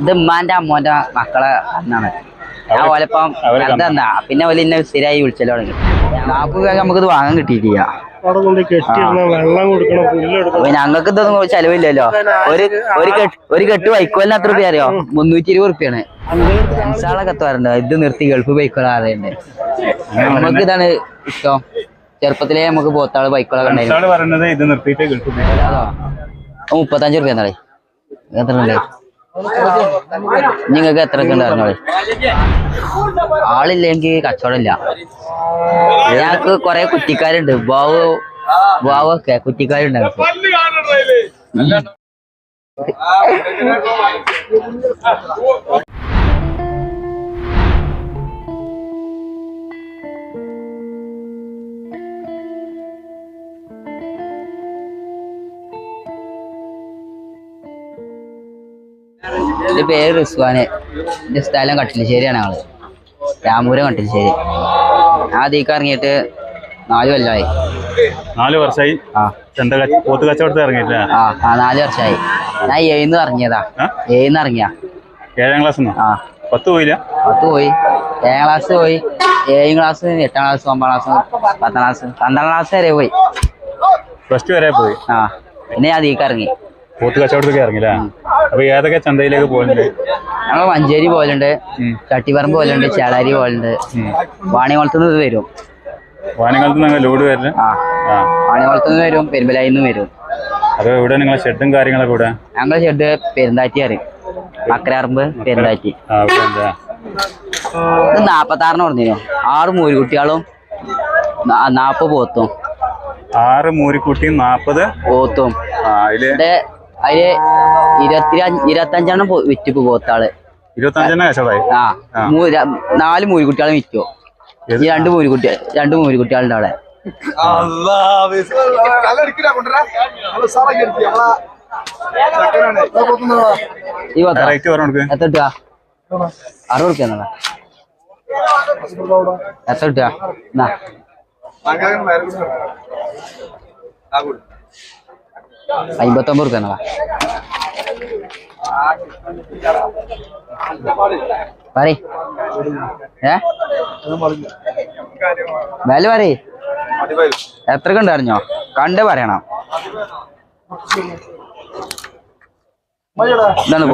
ഇത് ഉമ്മാന്റെ അമ്മോന്റെ മക്കളെ അന്നാണ് ഞാൻ ഓലപ്പം എന്താ പിന്നെ ഓല ഇന്നെ സ്ഥിരമായി വിളിച്ചല്ലോ തുടങ്ങി. നാൽപ്പത് രൂപ നമുക്കിത് വാങ്ങാൻ കിട്ടിയിട്ടില്ല. ഞങ്ങൾക്ക് ഇതൊന്നും ചെലവില്ലല്ലോ. ഒരു ഒരു കെട്ട് ഒരു കെട്ട് വൈക്കോലിന് എത്ര രൂപ അറിയോ? മുന്നൂറ്റി ഇരുപത് റുപ്യാണ്. ഫ്രണ്ട്സാളൊക്കെ എത്താറുണ്ട് ഇത് നിർത്തി ഗൾഫ് ബൈക്കോള ആറുണ്ട് നമുക്ക് ഇതാണ് ഇഷ്ടം. ചെറുപ്പത്തിലേ നമുക്ക് പോത്താൾ ബൈക്കോളൊക്കെ ഉണ്ടായിരുന്നു. ഇത്. അതോ അത്. മുപ്പത്തഞ്ച് റുപ്യ എന്നാളെ എത്ര നിങ്ങൾക്ക് എത്ര കണ്ടു ഉണ്ടായിരുന്നോളെ ആളില്ലെങ്കിൽ കച്ചവടം ഇല്ല ഞങ്ങക്ക്. കൊറേ കുറ്റിക്കാരുണ്ട് ബാവു ബാവൊക്കെ കുറ്റിക്കാരുണ്ട് പേര് റിസ്വാന്. എന്റെ സ്ഥലം കട്ടിലശ്ശേരിയാണ് ഞങ്ങൾ. രാമപുരം കട്ടിലശ്ശേരി. ഞാൻ അതിലേക്ക് ഇറങ്ങിയിട്ട് നാല് കൊല്ലമായി നാല് വർഷമായി ആ. പോത്ത് കച്ചവടത്തിൽ ഇറങ്ങിയില്ല ആ ആ നാല് വർഷമായി ഞാൻ ഏന്ന് ഇറങ്ങിയതാ? ഏന്ന് ഇറങ്ങിയ. ഏഴാം ക്ലാസ് ആ. പത്ത് പോയില്ല? പത്ത് പോയി. ഏഴാം ക്ലാസ് പോയി. ഏഴാം ക്ലാസ് എട്ടാം ക്ലാസ് ഒമ്പതാം ക്ലാസ് പത്താം ക്ലാസ് പന്ത്രണ്ടാം ക്ലാസ് വരെ പോയി. പ്ലസ് ടു വരെ പോയി? ആ. പിന്നെ ഞാൻ അതിലേക്ക് ഇറങ്ങി. പോത്ത് കച്ചവടത്തിൽ ഇറങ്ങില്ല അപ്പൊ ഏതൊക്കെ ചന്തയിലേക്ക് പോകുന്നുണ്ട് ഞങ്ങൾ മഞ്ചേരി പോലുണ്ട്. ചട്ടിപ്പറമ്പ് പോലുണ്ട് ചേളാരി പോലുണ്ട് വാണികുളത്തുനിന്ന് ഇത് വരും. വാനകാലത്ത് നിന്ന് ലോഡ് വരില്ല? ആ. നിന്ന് വരും പെരുമ്പലായി നിന്ന് വരും. അപ്പൊ ഇവിടെ നിങ്ങളെ ഷെഡും കാര്യങ്ങളൊക്കെ ഇവിടെ ഞങ്ങളെ ഷെഡ് പെരുന്താറ്റി അറിയും അക്കരാറമ്പ് പെരുന്താറ്റി. ഇത് നാപ്പത്താറിന് പറഞ്ഞിരുന്നു. ആറ് മൂരുകുട്ടികളും നാപ്പ് നാപ്പത് പോത്തും. ആറ് മൂരിക്കുട്ടിയും നാപ്പത് പോത്തും. അതിൽ അതിൽ ഇരുപത്തി ഇരുപത്തഞ്ചെണ്ണം വിറ്റിപ്പ് പോത്താൾ. ഇരുപത്തി അഞ്ചെണ്ണം കച്ചവടമായി? ആ നാല് മൂരുകുട്ടികളും വിറ്റു? ഈ രണ്ട് മൂരുകുട്ടി രണ്ട് മൂരുകുട്ടികളുണ്ട് അവിടെ. എത്ര കിട്ടുക? അറുപത് റുപ്യ എത്ര കിട്ടുക? അമ്പത്തൊമ്പത് റുപ്യ എന്നാ പറ ഏ? വില പറ എത്ര കണ്ട് അറിഞ്ഞോ? കണ്ട് പറയണം. ഇതാണ്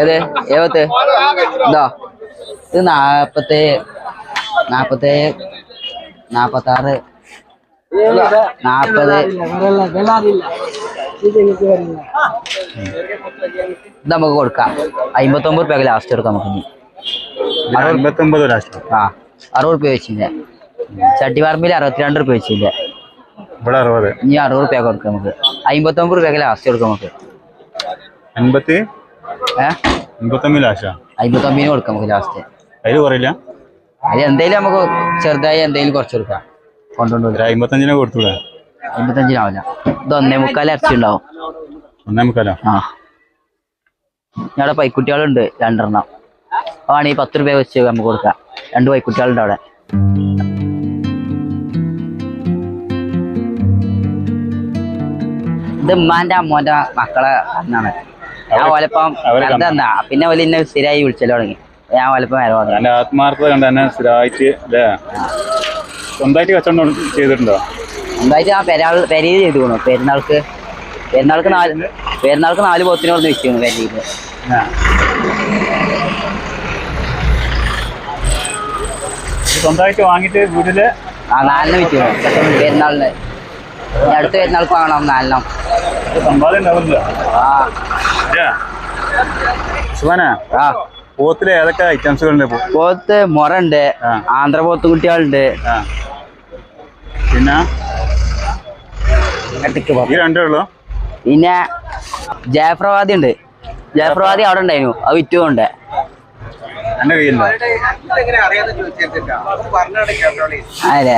ഏത്? ഏവത്ത്? ഇതോ. ഇത് നാപ്പത്തി നാപ്പത്തി നാപ്പത്താറ് നാപ്പത്. ഇത് നമുക്ക് കൊടുക്കാം. അമ്പത്തൊമ്പത് റുപ്യ ലാസ്റ്റ് കൊടുക്കാം നമുക്ക് ആ അറുപത് റുപ്യ വെച്ചില്ലേ. ചട്ടിപ്പറമ്പിൽ അറുപത്തിരണ്ട് റുപ്യ വെച്ചില്ലേ. ഇവിടെ അറുപത്. ഇനി അറുപത് റുപ്യ കൊടുക്കാം നമുക്ക്. അമ്പത്തൊമ്പത് റുപ്യ ലാസ്റ്റ് കൊടുക്കാം നമുക്ക്. അമ്പത്തി അമ്പത്തൊമ്പതിന് കൊടുക്കാം നമുക്ക് ലാസ്റ്റ് അതിൽ കുറയില്ല? അതിൽ എന്തെങ്കിലും നമുക്ക് ചെറുതായി എന്തെങ്കിലും കുറച്ച് കൊടുക്കാം. കൊണ്ടുകൊണ്ട് ഒരു അമ്പത്തഞ്ചിനെ കൊടുത്തൂടെ? അമ്പത്തഞ്ചിനാവില്ല ഇത് ഒന്നേ മുക്കാൽ ഇറച്ചി ഉണ്ടാവും. ഒന്നേ മുക്കാലോ? ആ. ഞങ്ങളുടെ പൈക്കുട്ടികളുണ്ട് രണ്ടെണ്ണം. ആണ് ഈ പത്ത് രൂപ വെച്ച് നമുക്ക് കൊടുക്കാം. രണ്ട് പൈക്കുട്ടികളുണ്ട് അവിടെ. ഇത് ഉമ്മാന്റെ അമ്മോന്റെ മക്കളെ എന്നാണ് ഞാൻ ഓലപ്പം എന്താ പിന്നെ ഓല ഇന്നെ സ്ഥിരമായി വിളിച്ചല്ലോ തുടങ്ങി. ഞാൻ ഓലപ്പം വരവാണ് ആത്മാർത്ഥത കണ്ട് തന്നെ സ്ഥിരമായിട്ട് സ്വന്തമായിട്ട് കച്ചവടം ചെയ്തിട്ടുണ്ടോ? സ്വന്തമായിട്ട് ആ പെരാൾ പെരയിൽ ചെയ്തു പോണു പെരുന്നാൾക്ക് പെരുന്നാൾക്ക് നാല് പെരുന്നാൾക്ക് നാല് പോത്തിനെ കൊടുത്ത് വെച്ചിരുന്നു പെരയിൽ സ്വന്തമായിട്ട് വാങ്ങിട്ട് വീട്ടിൽ ആ നാലിനെ വെച്ചിരുന്നു പെരുന്നാളിന്. ഇനി അടുത്ത പെരുന്നാൾക്ക് വാങ്ങണം നാലിനം സമ്പാദ്യം ആ. പോത്തിൽ ഏതൊക്കെ ഐറ്റംസുകളുണ്ട് പോത്ത് മുറ ഉണ്ട്. ആന്ധ്ര പോത്ത് കുട്ടികളുണ്ട്. ആ. പിന്നെ ഈ രണ്ടേ ഉള്ളൂ? പിന്നെ ജയപ്രവാദി ഉണ്ട്. ജയപ്രവാദി അവിടെ ഉണ്ടായിരുന്നു. അത് വിറ്റുകൊണ്ട് എന്റെ കയ്യിലുണ്ടോ? അതെ.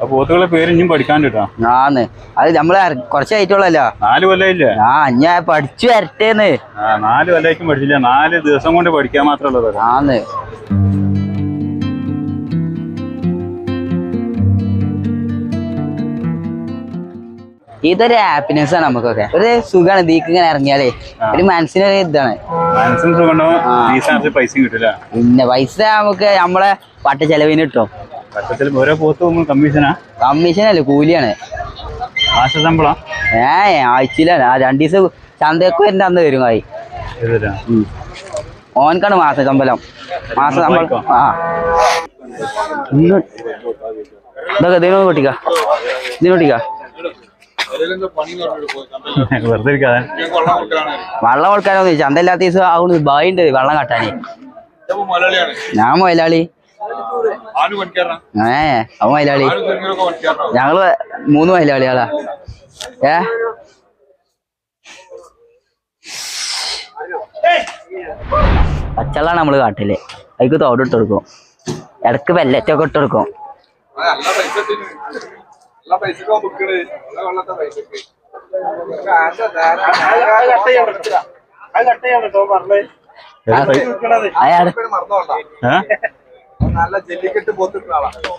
ആ പോത്തുകളെ പേര് ഇനിയും പഠിക്കാൻ കേട്ടോ? ആന്ന്. അത് നമ്മൾ കുറച്ചായിട്ടുള്ളല്ലോ നാല് കൊല്ലമില്ലേ ആ ഞാൻ പഠിച്ചു വരട്ടേന്ന്. നാല് കൊല്ലമായിട്ടും പഠിച്ചില്ല. നാല് ദിവസം കൊണ്ട് പഠിക്കാൻ മാത്രമേ മാത്രമുള്ളത് ആന്ന്. ഇതൊരു ഹാപ്പിനെസ് ആണ് നമുക്കൊക്കെ. ഒരു സുഖമാണ് ദീക്ക് ഇങ്ങനെ ഇറങ്ങിയാലേ. ഒരു മനസ്സിനൊരു ഇതാണ്. പിന്നെ പൈസ നമുക്ക് നമ്മളെ പട്ട ചെലവിന് കിട്ടും. കമ്മീഷൻ അല്ലേ കൂലിയാണ്. ഏ ആഴ്ചയിലാണ്. ആ രണ്ടു ദിവസം ചന്തയൊക്കെ വരുന്ന അന്ന് വരും ആയി. ഓൻകാണ് ഓൻക്കാണ് മാസ ശമ്പളം. മാസ ശമ്പളം. ആ. ഇതൊക്കെ ഇതിനോട് പൊട്ടിക്ക. ഇതിനോ പൊട്ടിക്ക. വെറുതെ ഇരിക്കാതെ. വെള്ളം കൊടുക്കാനോ ചന്ത ഇല്ലാത്ത ദിവസം ആവുന്നു ബായി ഉണ്ട് വെള്ളം കട്ടാനേ. ഞാൻ മൊയലാളി. ഏ അവൻ മൊയലാളി. ഞങ്ങൾ മൂന്ന് മൊയലാളികളാ ഏ? പച്ചള്ളാണ് നമ്മൾ കാട്ടിൽ. അതിക്ക് തോടിട്ട് കൊടുക്കും. ഇടയ്ക്ക് വെല്ലറ്റൊക്കെ ഇട്ട് കൊടുക്കും. നല്ല ജല്ലിക്കെട്ട് അടുത്തോ?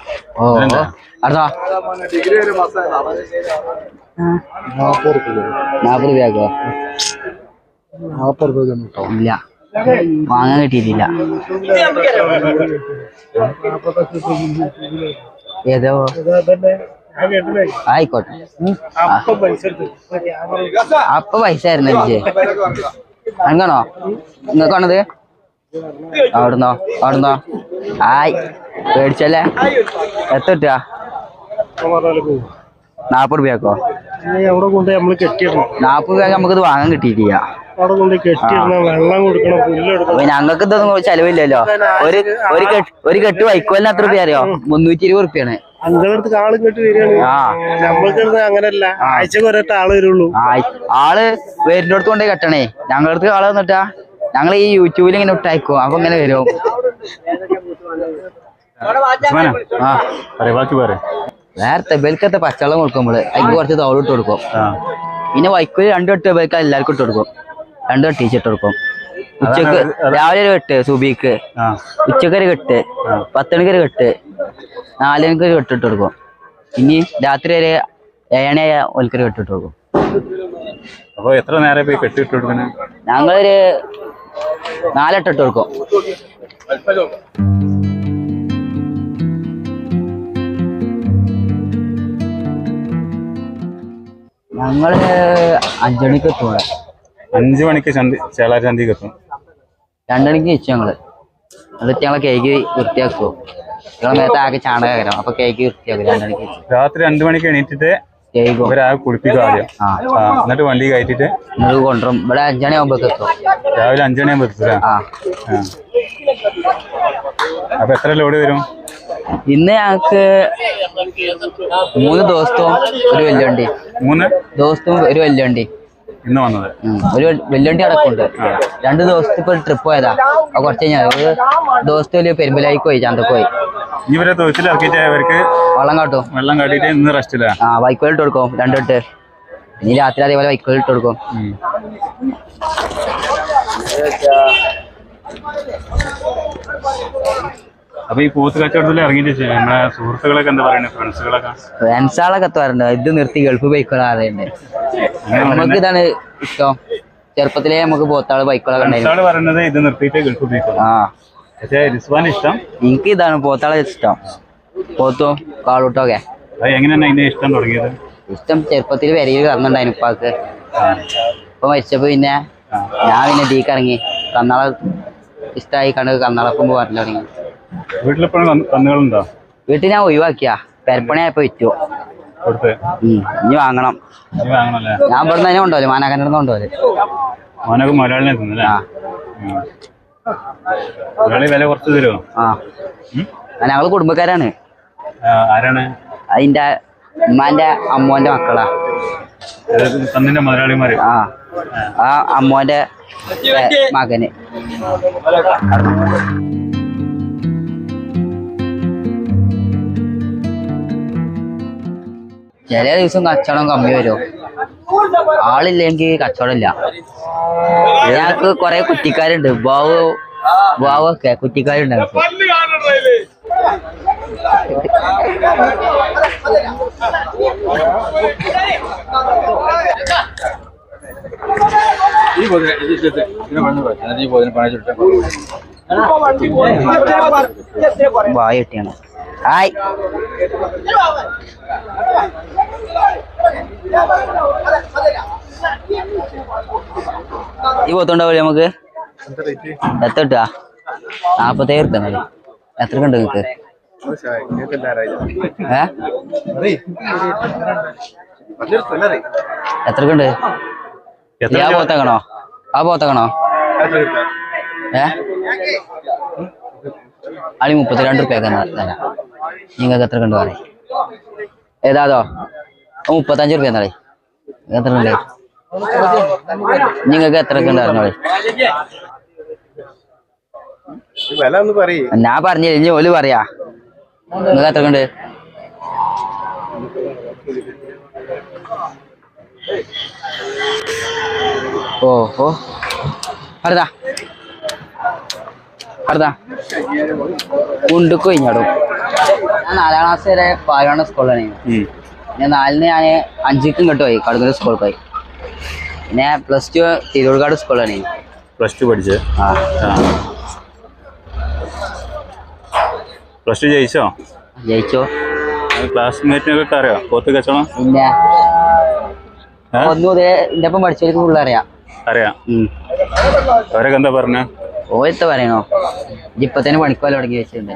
ഡിഗ്രി ഒരു മാസം നാപ്പത് രൂപയാക്കോ ഇല്ല. വാങ്ങാൻ കിട്ടിയിട്ടില്ല. ഏതോ? ആയിക്കോട്ടെ. അപ്പൊ പൈസ അങ്ങനോ വേണത് ആയിരുന്നു എനിക്ക്. അങ്ങാണോ? നിങ്ങൾക്കാണത് അവിടുന്നോ? അവിടുന്നോ? ആയി. പേടിച്ചല്ലേ? എത്ര കിട്ടുക? നാപ്പത് രൂപയാക്കോ നാപ്പത് രൂപ നമുക്കിത് വാങ്ങാൻ കിട്ടിയിട്ടില്ല. ഞങ്ങൾക്ക് ഇതൊന്നും ചെലവില്ലല്ലോ. ഒരു ഒരു കെട്ട് ഒരു കെട്ട് വൈക്കോലിന് എത്ര രൂപ അറിയോ? മുന്നൂറ്റി ഇരുപത് റുപ്യാണ്. അങ്ങളടുത്ത് ആളും കേട്ട് വരികയാണ്. നമ്മൾക്ക് അങ്ങനല്ല ആഴ്ചക്ക് ഒരൊറ്റ ആൾ വരുള്ളൂ. ആൾ വരുന്നിടത്ത് കൊണ്ടേ കെട്ടണേ. ഞങ്ങളടുത്ത് ആൾ വന്നിട്ടാ ഞങ്ങൾ ഈ യൂട്യൂബിൽ ഇങ്ങനെ ഇട്ടയക്കും. അപ്പൊ ഇങ്ങനെ വരും. നേരത്തെ ബെൽക്കത്തെ പച്ചവെള്ളം കൊടുക്കുമ്പോൾ അതിന് കുറച്ച് തോളിട്ട് കൊടുക്കും. പിന്നെ വൈക്കോൽ രണ്ടു വെട്ട് ബെൽക്ക് എല്ലാവർക്കും ഇട്ട് കൊടുക്കും. രണ്ടു വെട്ട് ഇട്ട് കൊടുക്കും. ഉച്ചയ്ക്ക് രാവിലെ ഒരു കെട്ട് സുബിക്ക്. ഉച്ചക്കൊരു കെട്ട്. പത്തണിക്കൊരു കെട്ട്. നാലണിക്ക് ഒരു കെട്ടിട്ട് കൊടുക്കും. ഇനി രാത്രി വരെ ഏണയായ ഒൽക്കൊരു കെട്ടിട്ട് കൊടുക്കും. അപ്പോൾ എത്ര നേരം പോയി കെട്ടിട്ട് കൊടുക്കണേ? ഞങ്ങളൊരു നാലെട്ടിട്ട് കൊടുക്കും. ഞങ്ങൾ അഞ്ചുമണിക്ക് എത്തും ഇവിടെ. അഞ്ചു മണിക്ക് ചന്തി ചേളാരി ചന്തിക്ക് എത്തും. രണ്ടണിക്ക് വെച്ചു ഞങ്ങൾ. എന്നിട്ട് ഞങ്ങളെ കേക്ക് വൃത്തിയാക്കുമോ മേത്ത് ആകെ ചാണകം അപ്പൊ കേക്ക് വൃത്തിയാക്കും. രണ്ടണിക്ക് വെച്ച്. രാത്രി രണ്ടു മണിക്ക് എണീറ്റിട്ട് ഇവരാകെ കുളിപ്പിക്കും ആദ്യം. എന്നിട്ട് വണ്ടി കയറ്റിട്ട് എന്നിട്ട് കൊണ്ടുവരും. ഇവിടെ അഞ്ചണി ആകുമ്പോ എത്തും. രാവിലെ അഞ്ചു മണിയാകുമ്പോ ആ. അപ്പൊ എത്ര ലോഡ് വരും? ഇന്ന് ഞങ്ങക്ക് മൂന്ന് ദിവസവും ഒരു വെല്ലുവണ്ടി മൂന്ന്? ദിവസവും ഒരു വെല്ലുവണ്ടി ഇന്ന് വന്നത്. ഒരു വെല്ലുവണ്ടി അടക്കമുണ്ട് രണ്ട് ദിവസത്തെ ഇപ്പൊ ട്രിപ്പ് പോയതാ. അപ്പൊ കുറച്ച് കഴിഞ്ഞാൽ ഒരു ദിവസത്തെ ഒരു പെരുമ്പലായിക്ക് പോയി ചന്തക്ക് പോയി. ഇവരെ തൊഴിൽ ഇറക്കിയിട്ട് അവർക്ക് വള്ളം കാട്ടും. വെള്ളം കാട്ടിയിട്ട് ഇന്ന് റെസ്റ്റില്ല ആ വൈക്കോൽ ഇട്ട് കൊടുക്കും രണ്ടിട്ട് ഇനി രാത്രി അതേപോലെ വൈക്കോൽ ഇട്ട് കൊടുക്കും. അപ്പൊ ഈ പോത്ത് കച്ചവടത്തിൽ ഇറങ്ങിയിട്ട് നമ്മളെ സുഹൃത്തുക്കളൊക്കെ എന്താ പറയുന്നത് ഫ്രണ്ട്സുകളൊക്കെ? ഫ്രണ്ട്സാളൊക്കെ എത്താറുണ്ട് ഇത് നിർത്തി ഗൾഫ് ബൈക്കോളെ അറിയണ്ടേ നമുക്ക് ഇതാണ് ഇഷ്ടം. ചെറുപ്പത്തിലേ നമുക്ക് പോത്താൾ ബൈക്കുകളൊക്കെ പറയുന്നത് ഇത് നിർത്തിയിട്ട് ഗൾഫ് ഉപയോഗിക്കണം ആ. പക്ഷേ റിസ്വാൻ ഇഷ്ടം? എനിക്ക് ഇതാണ് പോത്താളെ ഇഷ്ടം. പോത്തോ കാളൂട്ടോ ഒക്കെ. എങ്ങനെയാണ് അതിന്റെ ഇഷ്ടം തുടങ്ങിയത്? ഇഷ്ടം ചെറുപ്പത്തിൽ വരയിൽ കറന്നുണ്ടായിരുന്നു ഉപ്പാക്ക്. ഇപ്പൊ മരിച്ചപ്പോ പിന്നെ ഞാൻ പിന്നെ ഡീക്ക് ഇറങ്ങി. കന്നാള ഇഷ്ടമായി കണ്ട് കന്നാളപ്പം പോകാറില്ല തുടങ്ങി. വീട്ടിലെപ്പോഴും കന്ന്- കന്നുകളുണ്ടോ? വീട്ടിൽ ഞാൻ ഒഴിവാക്കിയാ. പെരപ്പണിയായപ്പോ വിറ്റു. ഇനി വാങ്ങണം. ഞാൻ ഇവിടെ തന്നെ കൊണ്ടുപോലെ മാനാക്കന്റെ കൊണ്ടുപോലെ മോനൊക്കെ മലയാളിനെ തിന്നല്ലേ ആ. ഉം. മലയാളി വില കുറച്ച് തരുമോ ആ. ഞങ്ങൾ കുടുംബക്കാരാണ്. ആരാണ്? അതിന്റെ ഉമ്മാന്റെ അമ്മോന്റെ മക്കളാ. തന്നിന്റെ മുതലാളിമാര് ആ. ആ അമ്മോന്റെ മകന്. ചില ദിവസം കച്ചവടം കമ്മി വരും. ആളില്ലെങ്കിൽ കച്ചവടം ഇല്ല ഞങ്ങൾക്ക് കൊറേ കുറ്റിക്കാരുണ്ട് ബാവ് ബാവൊക്കെ കുറ്റിക്കാരുണ്ട് ഞങ്ങക്ക് വായ കിട്ടിയാണ്. ഹായ് ഈ പോത്തുണ്ടാവില്ലേ നമുക്ക്? എത്ര കിട്ടുക നാപ്പത്തേഴ് എന്നാൽ. എത്ര ഉണ്ട് നിങ്ങക്ക്? ഏ? എത്ര എത്ര ആ പോത്തക്കണോ? ആ പോത്തക്കണോ? ഏ? അളി മുപ്പത്തിരണ്ട് റുപ്യ തരാം നിങ്ങൾക്ക് എത്ര കണ്ടു പറയും ഏതാതോ? മുപ്പത്തഞ്ച് റുപ്യ എന്നാളെ എത്ര കണ്ടേ നിങ്ങൾക്ക് എത്ര പറയേ ഞാൻ പറഞ്ഞില്ല ഇനി ഓൽ പറയാ. നിങ്ങൾക്ക് എത്ര കണ്ട്? ഓ ഓ. അടുത്താ അടുത്താ കുണ്ടുക്ക് കഴിഞ്ഞാടും. ഞാൻ നാലാം ക്ലാസ് വരെ പാലാണ് സ്കൂളിലാണ്. ഞാൻ നാലിന് ഞാൻ അഞ്ചിക്കും ഇങ്ങോട്ട് പോയി കടുങ്ങൽ സ്കൂളിൽ പോയി. പിന്നെ പ്ലസ് ടു തിരൂർക്കാട് സ്കൂളിലാണ് പ്ലസ് ടു പഠിച്ച്? പ്ലസ് ടു ജയിച്ചോ? ജയിച്ചോ. ക്ലാസ്മേറ്റിനൊക്കെ അറിയോ? പോത്ത് കച്ചവടം? ഇല്ല? ഒന്നും ഇതേ എന്റെ ഒപ്പം പഠിച്ചവർക്ക് ഫുള്ള് അറിയാം. അറിയാം. അവരൊക്കെ എന്താ പറഞ്ഞ? ഓരത്തെ പറയണോ? ഇപ്പൊ തന്നെ പണിക്കോല തുടങ്ങി വെച്ചിട്ടുണ്ട്.